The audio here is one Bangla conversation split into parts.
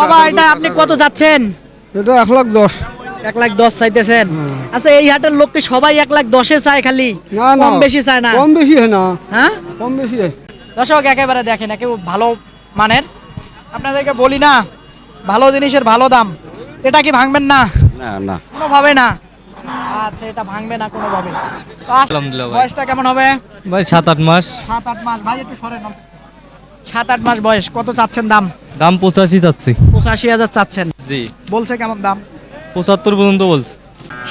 বাবা এটা আপনি কত যাচ্ছেন? এটা এক লাখ দশ। এক লাখ দশ চাইতেছেন? আচ্ছা এই হাটের লোককে সবাই এক লাখ দশে চায় খালি? না না। কম বেশি চায় না? কম বেশি হয় না। হ্যাঁ? কম বেশি হয়। দর্শক একেবারে দেখেন ভালো মানের। আপনাদেরকে বলি না ভালো জিনিসের ভালো দাম। এটা কি ভাঙবেন না? না না। কোনোভাবে না? আচ্ছা এটা ভাঙবে না কোনোভাবে? বয়সটা কেমন হবে? ভাই সাত আট মাস। সাত আট মাস। ভাই একটু সরেন। সাত আট মাস বয়স কত চাচ্ছেন দাম? দাম পঁচাশি চাচ্ছি। পঁচাশি হাজার চাচ্ছেন। জি। বলছে কেমন দাম? পঁচাত্তর পর্যন্ত বলছে।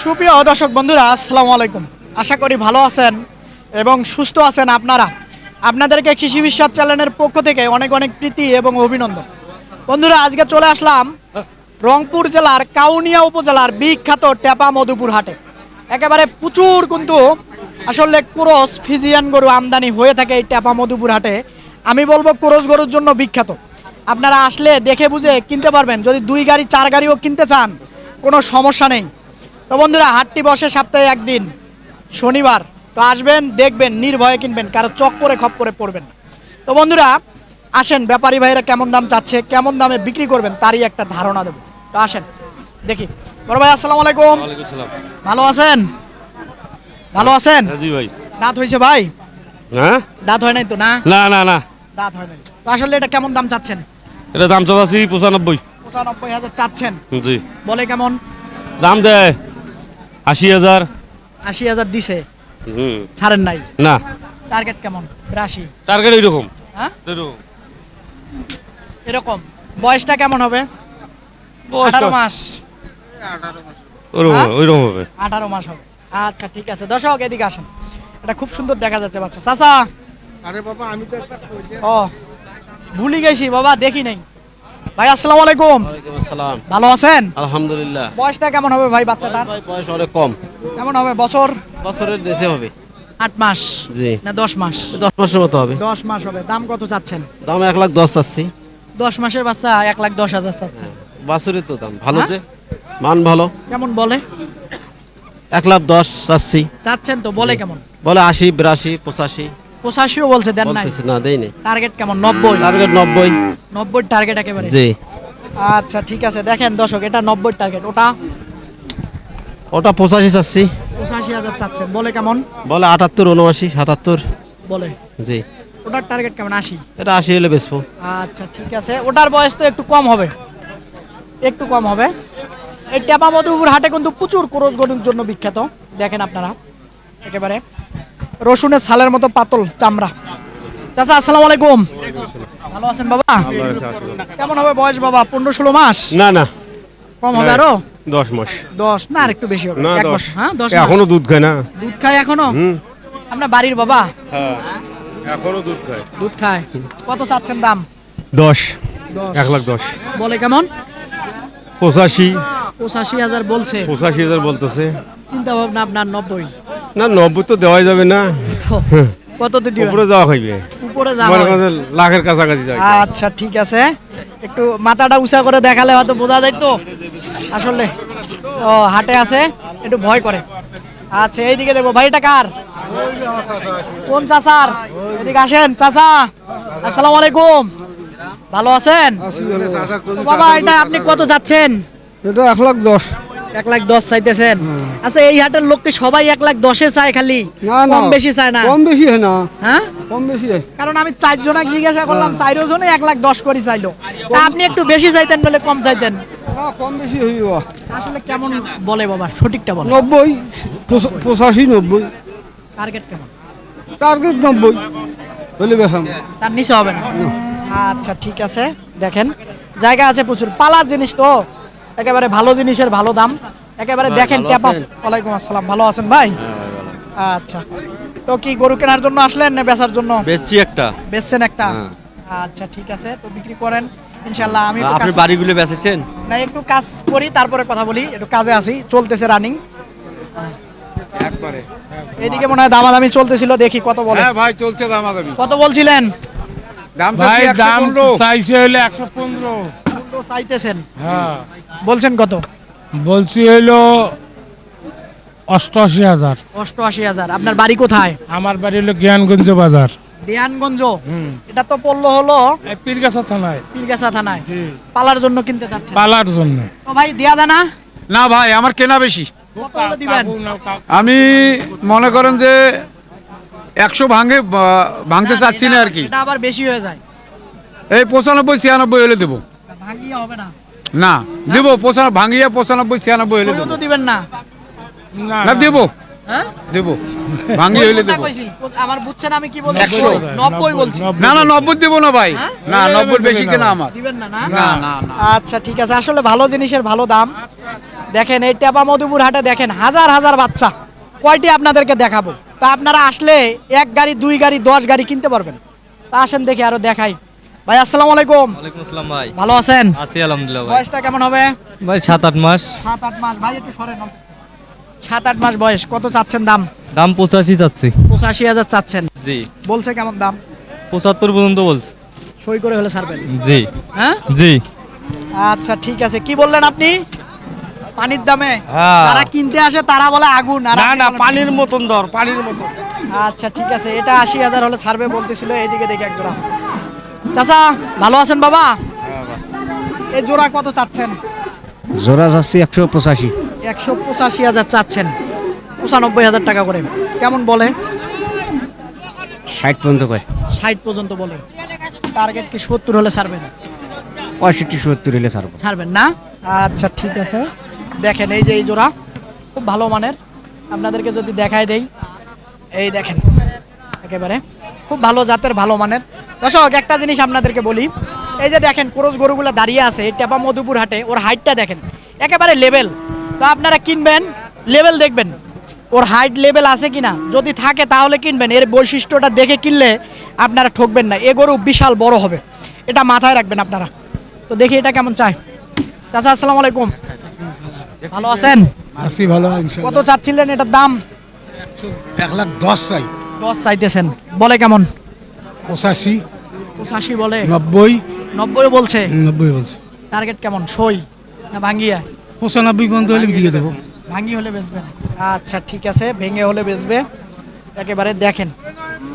সুপ্রিয় দর্শক বন্ধুরা আসসালামু আলাইকুম। আশা করি ভালো আছেন এবং সুস্থ আছেন আপনারা। আপনাদেরকে কৃষি বিশ্বাস চ্যানেলের পক্ষ থেকে অনেক অনেক প্রীতি এবং অভিনন্দন। বন্ধুরা আজকে চলে আসলাম রংপুর জেলার কাউনিয়া উপজেলার বিখ্যাত টেপা মধুপুর হাটে। একেবারে প্রচুর কিন্তু আসলে ক্রস ফিজিয়ান গরু আমদানি হয়ে থাকে এই টেপা মধুপুর হাটে। আমি বলব ক্রস গরুর জন্য বিখ্যাত। আপনারা আসলে দেখে বুঝে কিনতে পারবেন। যদি দুই গাড়ি চার গাড়িও কিনতে চান কোনো সমস্যা নেই। তো বন্ধুরা হাটটি বসে সপ্তাহে একদিন শনিবার। তো আসবেন দেখবেন নির্ভয়ে কিনবেন কারও চক করে খপ করে পড়বেন তো বন্ধুরা আসেন ব্যাপারী ভাইরা কেমন দাম চাচ্ছে কেমন দামে বিক্রি করবেন তারই একটা ধারণা দেবো। তো আসেন দেখি। বড় ভাই আসসালামু আলাইকুম। ভালো আছেন? ভালো আছেন? দাঁত হয়েছে ভাই? হ্যাঁ? দাঁত হয় নাই তো না? না না না। দাঁত হয় নাই। তো আসলে এটা কেমন দাম চাচ্ছেন? এটা দাম চাচ্ছি পঁচানব্বই। পঁচানব্বই হাজার চাচ্ছেন। জি। বলে কেমন? দাম দেয় আশি হাজার। আশি হাজার দিছে। হুম। ছাড়েন নাই? না। টার্গেট কেমন? বিরাশি। টার্গেট এইরকম। হ্যাঁ? এরকম। এরকম। বয়সটা কেমন হবে? আঠারো মাস। ওরকম হ্যাঁ? ওইরকম হবে। আঠারো মাস হবে। আচ্ছা ঠিক আছে। দর্শক এদিকে আসেন। এটা খুব সুন্দর দেখা যাচ্ছে বাচ্চা। চাচা। আরে বাবা আমি তো একটা ও ভুলি গেছি বাবা দেখি নাই। ভাই আসসালামু আলাইকুম। ওয়ালাইকুম আসসালাম। ভালো আছেন? আলহামদুলিল্লাহ। বয়সটা কেমন হবে ভাই বাচ্চাটার? ভাই বয়স অনেক কম। কেমন হবে বছর? বছরের দেশে হবে। আট মাস? জি। না দশ মাস? দশ মাসের মতো হবে। দশ মাস হবে। দাম কত চাচ্ছেন? দাম এক লাখ দশ চাচ্ছি। দশ মাসের বাচ্চা এক লাখ দশ হাজার চাচ্ছে। বাছুরের তো দাম। ভালো হ্যাঁ? যে? মান ভালো। কেমন বলে? এক লাখ দশ চাচ্ছি। চাচ্ছেন তো বলে কেমন? বলে আশি বিরাশি পঁচাশি। পঁচাশিও বলছে দেন না দেই নেই। টার্গেট কেমন? নব্বই। টার্গেট নব্বই। নব্বই টার্গেট একেবারে। জি। আচ্ছা ঠিক আছে দেখেন দর্শক এটা নব্বই টার্গেট ওটা? ওটা পঁচাশি চাচ্ছি। পঁচাশি হাজার চাচ্ছেন। বলে কেমন? বলে আটাত্তর উনআশি সাতাত্তর। বলে। জি। ওটার টার্গেট কেমন? আশি। এটা আশি হলে বেচবো। আচ্ছা ঠিক আছে। ওটার বয়স তো একটু কম হবে। একটু কম হবে। এই টেপা মধুপুর হাটে কিন্তু প্রচুর ক্রোজ গরুর জন্য বিখ্যাত। দেখেন আপনারা একেবারে রসুনের ছালের মতো পাতল চামড়া। চাচা আসসালামু আলাইকুম। ভালো আছেন বাবা? কেমন হবে বয়স বাবা? পনেরো ষোলো মাস? না না। কম হবে আরও? দশ মাস। দশ? না আর একটু বেশি হবে। এক দশ। হ্যাঁ দশ মাস। এখনও দুধ খায় না। দুধ খায় এখনও? আপনার বাড়ির বাবা? হ্যাঁ এখনও দুধ খায়। দুধ খায়। কত চাচ্ছেন দাম? দশ। এক লাখ দশ। বলে কেমন? পঁচাশি। পঁচাশি হাজার বলছে। পঁচাশি হাজার বলতেছে। চিন্তা ভাবনা আপনার নব্বই। না নব্বই তো দেওয়াই যাবে না। কত তো উপরে যাওয়া উপরে লাখের কাছাকাছি আচ্ছা ঠিক আছে। একটু মাথাটা উঁচা করে দেখালে হয়তো বোঝা যায় তো। আসলে ও হাটে আছে একটু ভয় করে। আচ্ছা এইদিকে দেখব। ভাই এটা কার? কোন চাচার এদিকে আসেন চাচা। আসসালামু আলাইকুম। ভালো আছেন? বাবা এটা আপনি কত যাচ্ছেন? এটা এক লাখ দশ। এক লাখ দশ চাইতেছেন? আচ্ছা এই হাটের লোককে সবাই এক লাখ দশে চায় খালি? কম বেশি চায় না? কম বেশি হয় না। হ্যাঁ? কম বেশি হয়। কারণ আমি চারজনা জিজ্ঞাসা করলাম চারো জনে এক লাখ দশ করে চাইলো। তা আপনি একটু বেশি চাইতেন বলে কম চাইতেন? কম বেশি হইব। আসলে কেমন বলে বাবা? সঠিকটা বলে। নব্বই পঁচাশি নব্বই। টার্গেট কেমন? টার্গেট নব্বই। হলে বেসাম তার নিচে হবে না। আচ্ছা ঠিক আছে। দেখেন জায়গা আছে প্রচুর। পালার জিনিস তো। একেবারে ভালো জিনিসের ভালো দাম। একেবারে দেখেন ট্যাপ আপ। ওয়ালাইকুম আসসালাম। ভালো আছেন ভাই? আচ্ছা। তো কি গরু কেনার জন্য আসলেন না বেচার জন্য? বেচছি একটা। বেচছেন একটা? হ্যাঁ। আচ্ছা ঠিক আছে। তো বিক্রি করেন। ইনশাল্লাহ আমি আপনি বাড়িগুলো বেচেছেন? না একটু কাজ করি তারপরে কথা বলি। একটু কাজে আসি। চলতেছে রানিং একবারে। এদিকে মনে হয় দামাদামি চলতেছিল দেখি কত বলে। হ্যাঁ ভাই চলছে দামাদামি। কত বলছিলেন? দাম ভাই চাচ্ছি দাম 115 চাইছে হইল একশো পনেরো চাইতেছেন। হ্যাঁ। বলছেন কত? বলছি হইল অষ্টআশি হাজার। অষ্টআশি হাজার। আপনার বাড়ি কোথায়? আমার বাড়ি হলো জ্ঞানগঞ্জ বাজার। দেহানগঞ্জ হুম। এটা তো পড়ল হলো পীরগাছা থানায়। পীরগাছা থানায়। পালার জন্য কিনতে চাচ্ছেন পালার জন্য। তো ভাই দেয়া জানা না ভাই আমার কেনা বেশি। দিবেন? আমি মনে করেন যে একশো ভাঙে ভাঙতে চাচ্ছি না আর কি। এটা আবার বেশি হয়ে যায়। এই পঁচানব্বই ছিয়ানব্বই হলে দেবো। ভাঙিয়ে হবে না। না দেবো পঁচানব্বই ভাঙিয়ে পঁচানব্বই ছিয়ানব্বই হলে তো দিবেন না? না দেবো। হ্যাঁ? দেবো। হলে কোনটা দেবো। কইছি? আমার বুঝছেন আমি কি বলছি? না না নব্বই দেবো না ভাই। হ্যাঁ? না নব্বই বেশি কেনা আমার। দিবেন না না না না। না। আচ্ছা ঠিক আছে। আসলে ভালো জিনিসের ভালো দাম। দেখেন এই টেপা মধুপুর হাটে দেখেন হাজার হাজার বাচ্চা। কয়টি আপনাদেরকে দেখাবো? তা আপনারা আসলে এক গাড়ি দুই গাড়ি দশ গাড়ি কিনতে পারবেন। তা আসেন দেখি আরও দেখাই। ভাই আসসালামু আলাইকুম। ওয়ালাইকুম আসসালাম ভাই। ভালো আছেন? আছি আলহামদুলিল্লাহ ভাই। বয়সটা কেমন হবে? ভাই সাত আট মাস। সাত আট মাস। ভাই একটু সরেন। সাত আট মাস বয়স। কত চাচ্ছেন দাম? দাম পঁচাশি চাচ্ছি। পঁচাশি হাজার চাচ্ছেন। জি। বলছে কেমন দাম? পঁচাত্তর পর্যন্ত বলছে। সই করে হলে ছাড়বেন। জি। হ্যাঁ? জি। আচ্ছা ঠিক আছে। কি বললেন আপনি? পানির দামে। হ্যাঁ। যারা কিনতে আসে তারা বলে আগুন। আর না না পানির মতন দর পানির মতন। আচ্ছা ঠিক আছে। এটা আশি হাজার হলে ছাড়বে বলতেছিল। এইদিকে দেখি এক জোড়া চাচা ভালো আছেন বাবা? এই জোড়া কত চাচ্ছেন? জোড়া যাচ্ছে একশো পঁচাশি। একশো পঁচাশি হাজার চাচ্ছেন। পঁচানব্বই হাজার টাকা করে। কেমন বলে? ষাট পর্যন্ত কয়। ষাট পর্যন্ত বলে। টার্গেট কি সত্তর হলে ছাড়বেন? পঁয়ষট্টি সত্তর হলে ছাড়বো। ছাড়বেন না? আচ্ছা ঠিক আছে। দেখেন এই যে এই জোড়া খুব ভালো মানের। আপনাদেরকে যদি দেখায় দেই। এই দেখেন একেবারে। খুব ভালো জাতের ভালো মানের। দর্শক একটা জিনিস আপনাদেরকে বলি। এই যে দেখেন ক্রোজ গরুগুলো দাঁড়িয়ে আছে টেপা মধুপুর হাটে ওর হাইটটা দেখেন। একেবারে লেভেল তো আপনারা কিনবেন লেভেল দেখবেন। ওর হাইট লেভেল আছে কিনা? যদি থাকে তাহলে কিনবেন। এর বৈশিষ্ট্যটা দেখে কিনলে আপনারা ঠকবেন না। এ গরু বিশাল বড় হবে। এটা মাথায় রাখবেন আপনারা। তো দেখি এটা কেমন চাই চাচা আসসালামু আলাইকুম। ভালো আছেন? আছি ভালো কত চাচ্ছিলেন এটার দাম? এক লাখ দশ চাই। দশ চাইতেছেন। বলে কেমন? পঁচাশি। পঁচাশি বলে। নব্বই। নব্বই বলছে। নব্বই বলছে। টার্গেট কেমন? সই না ভাঙ্গিয়া? পঁচানব্বই পর্যন্ত হলে বিক্রি দেবো। ভাঙ্গি হলে বেচবেন আচ্ছা ঠিক আছে ভেঙে হলে বেচবে। একেবারে দেখেন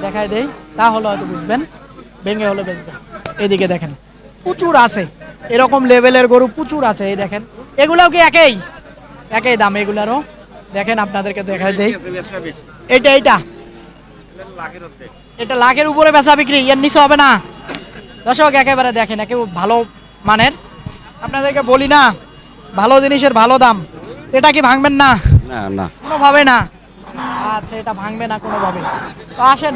দেখাই দেই তাহলে হয়তো বুঝবেন। ভেঙে হলে বেচবে। এদিকে দেখেন প্রচুর আছে। এরকম লেভেলের গরু প্রচুর আছে এই দেখেন। এগুলাও কি একই? একই দাম এগুলারও। দেখেন আপনাদেরকে দেখাই দেই। এইটা এইটা এটা লাখের উপরে বেচা বিক্রি এর নিচে হবে না। দর্শক একেবারে দেখেন একে ভালো মানের। আপনাদেরকে বলি না ভালো জিনিসের ভালো দাম। এটা কি ভাঙবেন না? না না। কোনোভাবে না? আচ্ছা এটা ভাঙবে না কোনোভাবে। তো আসেন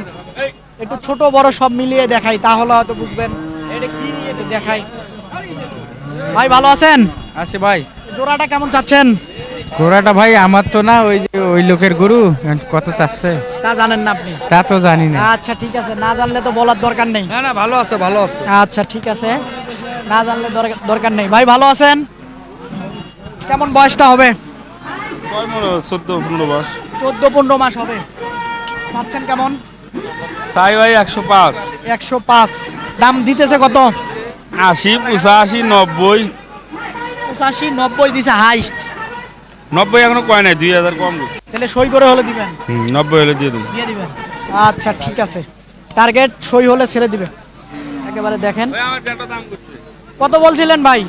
একটু ছোট বড় সব মিলিয়ে দেখাই তাহলে হয়তো বুঝবেন। এটা কি নিয়ে দেখাই? ভাই ভালো আছেন? আছে ভাই। জোড়াটা কেমন চাচ্ছেন? ঘোড়াটা ভাই আমার তো না ওই যে ওই লোকের গরু কত চাচ্ছে? তা জানেন না আপনি? তা তো জানি না। আচ্ছা ঠিক আছে। না জানলে তো বলার দরকার নেই। না না ভালো আছে ভালো আছে। আচ্ছা ঠিক আছে। না জানলে দরকার- দরকার নেই। ভাই ভালো আছেন? কেমন বয়সটা হবে? চোদ্দ পনেরো মাস। চোদ্দ পনেরো মাস হবে। পাচ্ছেন কেমন? চাই ভাই একশো পাঁচ। একশো পাঁচ। দাম দিতেছে কত? আশি পঁচাশি নব্বই। পঁচাশি নব্বই দিছে হাইস্ট নব্বই এখনও কয় নাই দুই হাজার কম দিচ্ছে তাহলে সই করে হলে দিবেন? নব্বই হলে দিয়ে দেবো। দিয়ে দিবেন। আচ্ছা ঠিক আছে। টার্গেট সই হলে ছেড়ে দিবেন একেবারে দেখেন। কত বলছিলেন ভাই?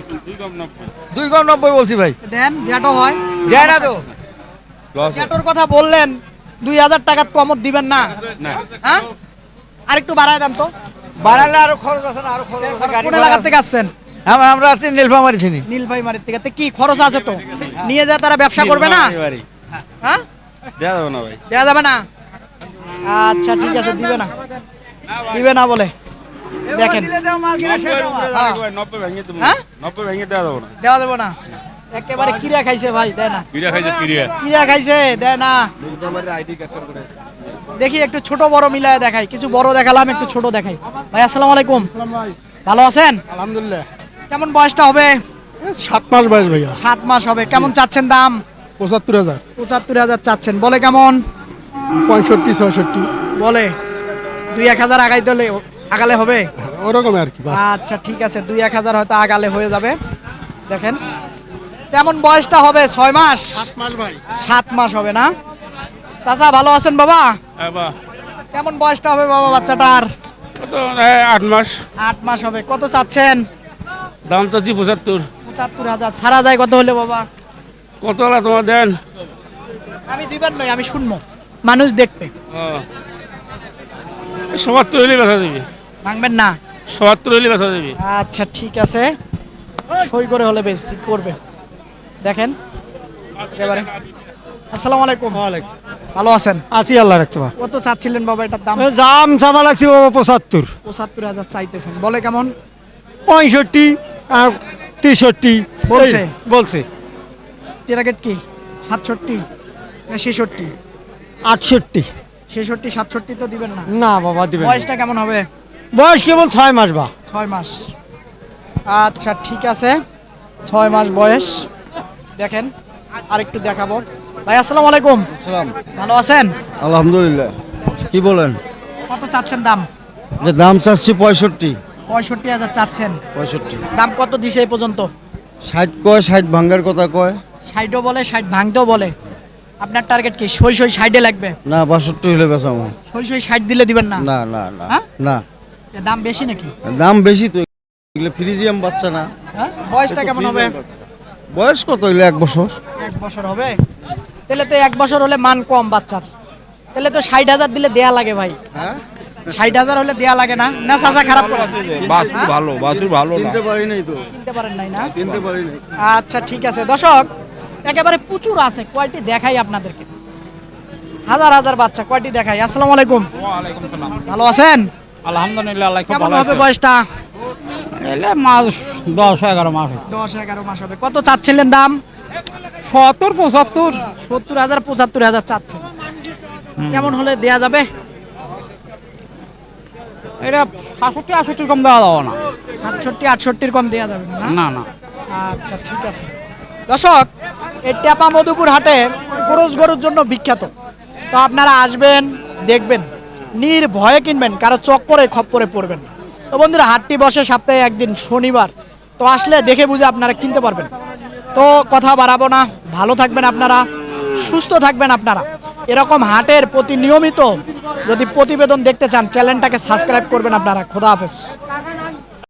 দুই কম নব্বই। বলছি ভাই। দেন জ্যাটো হয়। দেয় না তো। জ্যাটোর কথা বললেন দুই হাজার টাকা কমত দিবেন না। হ্যাঁ? আরেকটু বাড়ায় দেন তো। বাড়ালে আরও খরচ আছে আরও খরচ আছে গাড়ি থেকে আসছেন? আমরা আমরা আছি নীলফামারি মারির থেকে। তো কি খরচ আছে তো? নিয়ে যা তারা ব্যবসা করবে না? হ্যাঁ? দেওয়া যাবে না ভাই। দেওয়া যাবে না? আচ্ছা ঠিক আছে দিবে না। দিবে না বলে। দেখেন। হ্যাঁ। নব্বই ভেঙে দেবো হ্যাঁ? দেওয়া যাব না। একেবারে কিরা খাইছে ভাই দেয় না। কিরিয়া খাইছে কিরিয়া। কিরা খাইছে দেয় না। দেখি একটু ছোট বড় মিলায় দেখাই। কিছু বড় দেখালাম একটু ছোট দেখাই। ভাই আসসালামু আলাইকুম। ভালো আছেন? আলহামদুলিল্লাহ। কেমন বয়সটা হবে? সাত মাস বয়স ভাইয়া। সাত মাস হবে। কেমন চাচ্ছেন দাম? পঁচাত্তর হাজার। পঁচাত্তর হাজার চাচ্ছেন। বলে কেমন? পঁয়ষট্টি ছয়ষট্টি। বলে। দুই এক হাজার আগাই হলে আগালে হবে? ওরকম আর কি আচ্ছা ঠিক আছে। দুই এক হাজার হয়তো আগালে হয়ে যাবে। দেখেন। তেমন বয়সটা হবে? ছয় মাস? সাত মাস ভাই। সাত মাস হবে না? চাচা ভালো আছেন বাবা? কেমন বয়সটা হবে বাবা বাচ্চাটার? আট মাস। আট মাস হবে। কত চাচ্ছেন? দাম চাচ্ছি পঁচাত্তর। পঁচাত্তর হাজার। ছাড়া যায় কত হলে বাবা? কত হলা তোমার দেন? আমি দিবেন নয় আমি শুনব। মানুষ দেখবে। সবাত্তর হইলে বেচা যাবে ভাঙবেন না। সবাত্তর হইলে বেচা যাবে আচ্ছা ঠিক আছে। সই করে হলে বেশ করবে। দেখেন। এবারে। আসসালামু আলাইকুম। ভালো আছেন? আছি আল্লাহ রাখতে বা কত চাচ্ছিলেন বাবা এটার দাম? দাম চামা লাগছে বাবা পঁচাত্তর। পঁচাত্তর হাজার চাইতেছেন। বলে কেমন? পঁয়ষট্টি। তেষট্টি। বলছে? বলছে। টার্গেট কি? সাতষট্টি না ছেষট্টি? আটষট্টি। ছেষট্টি সাতষট্টি তো দিবেন না। না বাবা দিবেন বয়সটা কেমন হবে? বয়স কেবল ছয় মাস বা। ছয় মাস। আচ্ছা ঠিক আছে। ছয় মাস বয়স। দেখেন আর একটু দেখাবো। ভাই আসসালামু আলাইকুম। ভালো আছেন? আলহামদুলিল্লাহ। কি বলেন? কত চাচ্ছেন দাম? যে দাম চাচ্ছি পঁয়ষট্টি। পঁয়ষট্টি হাজার চাচ্ছেন। পঁয়ষট্টি। দাম কত দিছে এই পর্যন্ত? ষাট কয় ষাট ভাঙ্গার কথা কয়। ষাটও বলে ষাট ভাঙতেও বলে। আপনার টার্গেট কি? সই সই ষাটে লাগবে? না বাষট্টি হইলে বেচামো সই সই ষাট দিলে দিবেন না? না না না হ্যাঁ? না। দাম বেশি নাকি? দাম বেশি তো এগুলো ফ্রিজিয়াম বাচ্চা না। হ্যাঁ? বয়সটা কেমন হবে? বয়স কত হইলে? এক বছর। এক বছর হবে? তাহলে তো এক বছর হলে মান কম বাচ্চার। তাহলে তো ষাট হাজার দিলে দেয়া লাগে ভাই। হ্যাঁ? ষাট হাজার হলে দেয়া লাগে না? না চাচা খারাপ করে বাছুর ভালো বাছুর ভালো না। কিনতে পারি নাই তো। কিনতে পারেন নাই না? কিনতে পারি নাই। আচ্ছা ঠিক আছে। দর্শক একেবারে প্রচুর আছে। কয়টি দেখাই আপনাদেরকে। হাজার হাজার বাচ্চা কয়টি দেখাই। আসসালামু আলাইকুম। ভালো আছেন? আলহামদুলিল্লাহ আল্লাহ কেমন হবে বয়সটা? এলে মাস দশ এগারো মাস দশ এগারো মাস হবে। কত চাচ্ছিলেন দাম? সত্তর পঁচাত্তর। সত্তর হাজার পঁচাত্তর হাজার চাচ্ছেন। কেমন হলে দেয়া যাবে? এটা সাতষট্টি আষট্টির কম দেওয়া যাবে না। সাতষট্টি আটষট্টির কম দেয়া যাবে না? না না। আচ্ছা ঠিক আছে। দর্শক এই টেপা মধুপুর হাটে ক্রোশ গরুর জন্য বিখ্যাত। তো আপনারা আসবেন দেখবেন নির্ভয়ে কিনবেন কারও চক্করে খপ্পরে পড়বেন তো বন্ধুরা হাটটি বসে সপ্তাহে একদিন শনিবার। তো আসলে দেখে বুঝে আপনারা কিনতে পারবেন। তো কথা বাড়াবো না। ভালো থাকবেন আপনারা সুস্থ থাকবেন আপনারা। এরকম হাটের প্রতি নিয়মিত যদি প্রতিবেদন দেখতে চান চ্যানেলটাকে সাবস্ক্রাইব করবেন আপনারা। খোদা হাফেজ।